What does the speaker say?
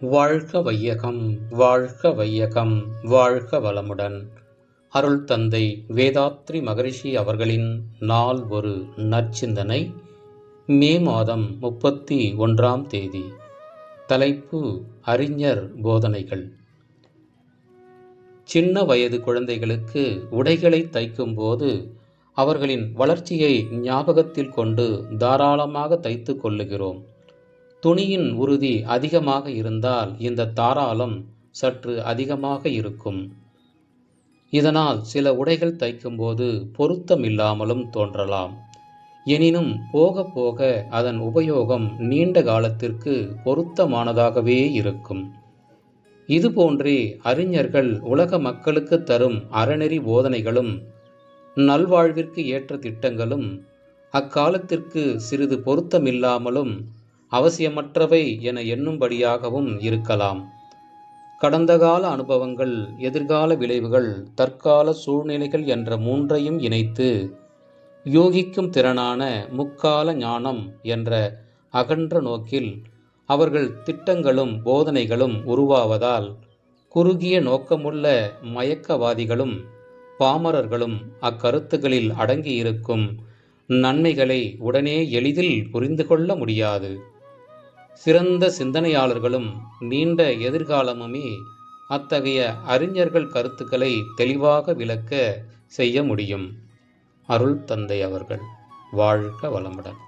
வாழ்க வையகம் வாழ்க வையகம் வாழ்க வளமுடன். அருள் தந்தை வேதாத்ரி மகரிஷி அவர்களின் நாள் ஒரு நற்சிந்தனை மே மாதம் முப்பத்தி ஒன்றாம் தேதி. தலைப்பு அறிஞர் போதனைகள். சின்ன வயது குழந்தைகளுக்கு உடைகளை தைக்கும்போது அவர்களின் வளர்ச்சியை ஞாபகத்தில் கொண்டு தாராளமாக தைத்து கொள்ளுகிறோம். துணியின் உறுதி அதிகமாக இருந்தால் இந்த தாராளம் சற்று அதிகமாக இருக்கும். இதனால் சில உடைகள் தைக்கும்போது பொருத்தமில்லாமலும் தோன்றலாம். எனினும் போக போக அதன் உபயோகம் நீண்ட காலத்திற்கு பொருத்தமானதாகவே இருக்கும். இதுபோன்றே அறிஞர்கள் உலக மக்களுக்கு தரும் அறநெறி போதனைகளும் நல்வாழ்விற்கு ஏற்ற திட்டங்களும் அக்காலத்திற்கு சிறிது பொருத்தமில்லாமலும் அவசியமற்றவை என எண்ணும்படியாகவும் இருக்கலாம். கடந்த கால அனுபவங்கள் எதிர்கால விளைவுகள் தற்கால சூழ்நிலைகள் என்ற மூன்றையும் இணைத்து யோகிக்கும் திறனான முக்கால ஞானம் என்ற அகன்ற நோக்கில் அவர்கள் திட்டங்களும் போதனைகளும் உருவாவதால் குறுகிய நோக்கமுள்ள மயக்கவாதிகளும் பாமரர்களும் அக்கருத்துகளில் அடங்கியிருக்கும் நன்மைகளை உடனே எளிதில் புரிந்து கொள்ள முடியாது. சிறந்த சிந்தனையாளர்களும் நீண்ட எதிர்காலமுமே அத்தகைய அறிஞர்கள் கருத்துக்களை தெளிவாக விளக்க செய்ய முடியும். அருள் தந்தை அவர்கள். வாழ்க வளமுடன்.